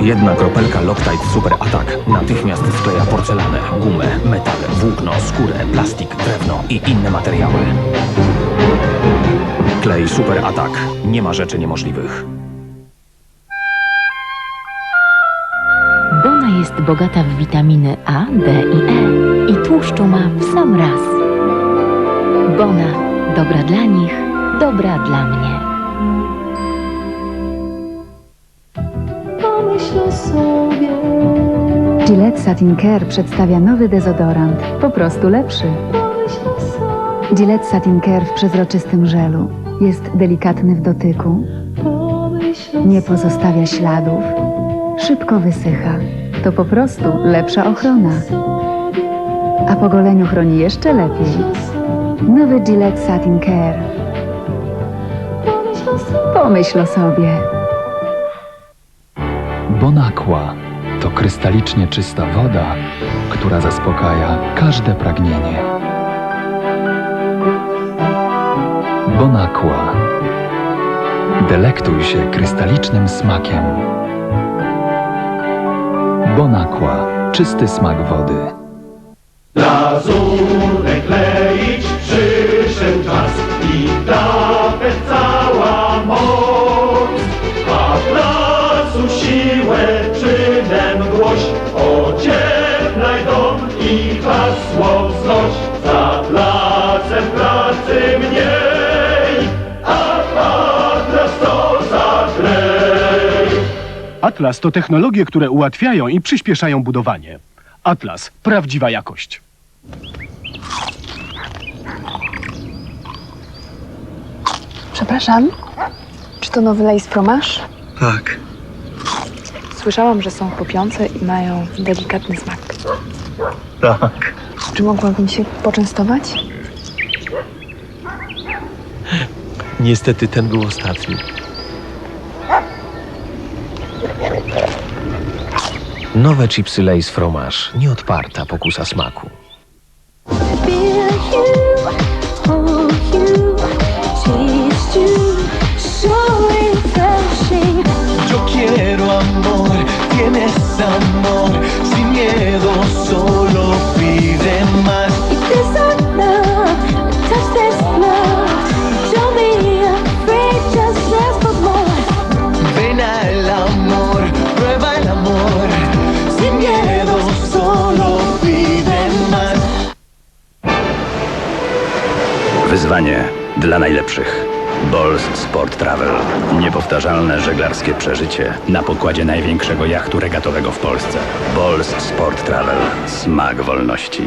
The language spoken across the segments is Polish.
Jedna kropelka Loctite Super Attack natychmiast skleja porcelanę, gumę, metale, włókno, skórę, plastik, drewno i inne materiały. Klej Super Attack. Nie ma rzeczy niemożliwych. Bona jest bogata w witaminy A, D i E i tłuszczu ma w sam raz. Bona, dobra dla nich, dobra dla mnie. Gillette Satin Care przedstawia nowy dezodorant, po prostu lepszy. pomyśl sobie, Gillette Satin Care w przezroczystym żelu. Jest delikatny w dotyku, nie pozostawia śladów, szybko wysycha. To po prostu lepsza ochrona, a po goleniu chroni jeszcze lepiej. Nowy Gillette Satin Care. pomyśl sobie, Pomyśl o sobie. Bonaqua to krystalicznie czysta woda, która zaspokaja każde pragnienie. Bonaqua. Delektuj się krystalicznym smakiem. Bonaqua. Czysty smak wody. Lazurę Atlas to technologie, które ułatwiają i przyspieszają budowanie. Atlas prawdziwa jakość. Przepraszam, czy to nowy lace fromaż? Tak. Słyszałam, że są chrupiące i mają delikatny smak. Tak. Czy mogłabym się poczęstować? Niestety ten był ostatni. Nowe chipsy Lays Fromage. Nieodparta pokusa smaku. feel you, hold you, taste you, Wyzwanie dla najlepszych. Bols Sport Travel. Niepowtarzalne żeglarskie przeżycie na pokładzie największego jachtu regatowego w Polsce. Bols Sport Travel. Smak wolności.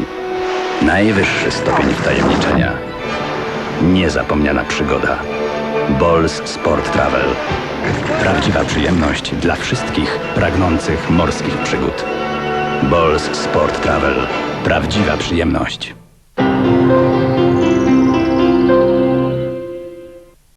Najwyższy stopień wtajemniczenia. Niezapomniana przygoda. Bols Sport Travel. Prawdziwa przyjemność dla wszystkich pragnących morskich przygód. Bols Sport Travel. Prawdziwa przyjemność.